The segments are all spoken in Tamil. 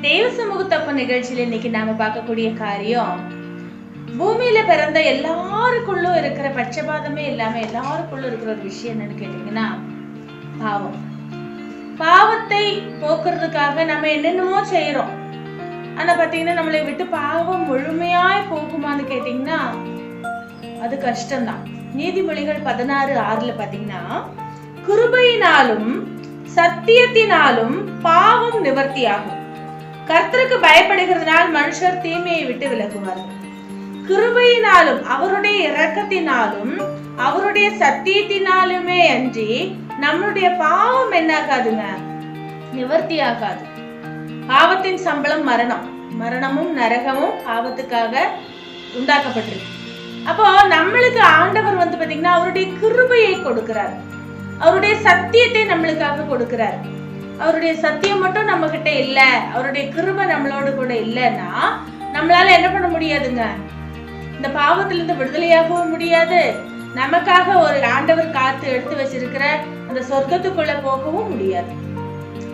தேவ சமூகத்தப்ப நிகழ்ச்சியில இன்னைக்கு நாம பார்க்கக்கூடிய காரியம் பூமியில பிறந்த எல்லாருக்குள்ளும் இருக்கிற பட்சபாதமே இல்லாம எல்லாருக்குள்ளும் இருக்கிற ஒரு விஷயம் என்னன்னு கேட்டீங்கன்னா பாவம். பாவத்தை போக்குறதுக்காக நம்ம என்னென்னமோ செய்யறோம். ஆனா பாத்தீங்கன்னா நம்மளை விட்டு பாவம் முழுமையாய் போகுமான்னு கேட்டீங்கன்னா அது கஷ்டம்தான். நீதிமொழிகள் பதினாறு ஆறுல பாத்தீங்கன்னா கிருபையினாலும் சத்தியத்தினாலும் பாவம் நிவர்த்தியாகும். கர்த்தருக்கு பயப்படுகிறதுனால் மனுஷர் தீமையை விட்டு விலகுவார்கள் கிருபையினாலும் அவருடைய இரக்கத்தினாலும் அவருடைய சத்தியத்தினாலுமே அன்றி நம்மளுடைய பாவம் என்னாகாதுங்க? நிவர்த்தியாகாது. பாவத்தின் சம்பளம் மரணம். மரணமும் நரகமும் பாவத்துக்காக உண்டாக்கப்பட்டிருக்கு. அப்போ நம்மளுக்கு ஆண்டவர் வந்து பாத்தீங்கன்னா அவருடைய கிருபையை கொடுக்கிறார். அவருடைய சத்தியத்தை நம்மளுக்காக கொடுக்கிறார். அவருடைய சத்தியம் மட்டும் நம்ம கிட்ட இல்ல. அவருடைய கிருப நம்மளோட கூட இல்லைன்னா நம்மளால என்ன பண்ண முடியாதுங்க? இந்த பாவத்திலிருந்து விடுதலையாகவும் முடியாது. நமக்காக ஒரு ஆண்டவர் காத்து எடுத்து வச்சிருக்கிற அந்த சொர்க்கத்துக்குள்ள போகவும் முடியாது.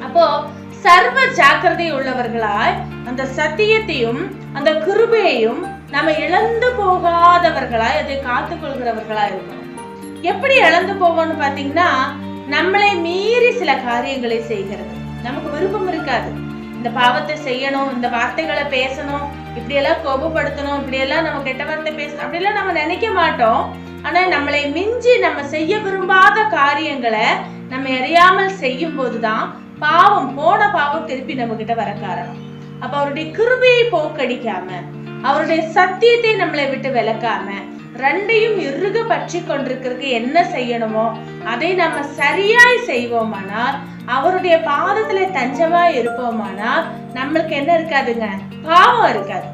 அப்போ சர்வ ஜாக்கிரதை உள்ளவர்களாய் அந்த சத்தியத்தையும் அந்த கிருபையையும் நம்ம இழந்து போகாதவர்களாய் அதை காத்துக்கொள்கிறவர்களாய் இருக்கணும். எப்படி இழந்து போவோம்னு பார்த்தீங்கன்னா நம்மளை மீறி சில காரியங்களை செய்கிறது. நமக்கு விருப்பம் இருக்காது. இந்த பாவத்தை செய்யணும் இந்த வார்த்தைகளை பேசணும் இப்படியெல்லாம் கோபப்படுத்தணும் இப்படியெல்லாம் நம்ம கெட்ட வார்த்தை பேசணும் அப்படியெல்லாம் நம்ம நினைக்க மாட்டோம். ஆனா நம்மளை மிஞ்சி நம்ம செய்ய விரும்பாத காரியங்களை நம்ம அறியாமல் செய்யும் போதுதான் பாவம் போன பாவம் திருப்பி நம்ம கிட்ட வர காரணம். அப்ப அவருடைய கிருபையை போக்கடிக்காம அவருடைய சத்தியத்தை நம்மளை விட்டு விலக்காம ரெண்டையும் இறுக பற்றி கொண்டிருக்கிறதுக்கு என்ன செய்யணுமோ அதை நம்ம சரியாய் செய்வோமானால் அவருடைய பாதத்துல தஞ்சமா இருப்போமானால் நம்மளுக்கு என்ன இருக்காதுங்க? பாவம் இருக்காது.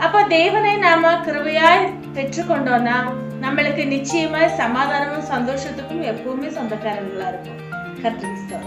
அப்ப தேவனை நாம கிருபையாய் பெற்றுக்கொண்டோம்னா நம்மளுக்கு நிச்சயமாய் சமாதானமும் சந்தோஷத்துக்கும் எப்பவுமே சொந்தக்காரர்களா இருக்கும் கர்த்தருக்கு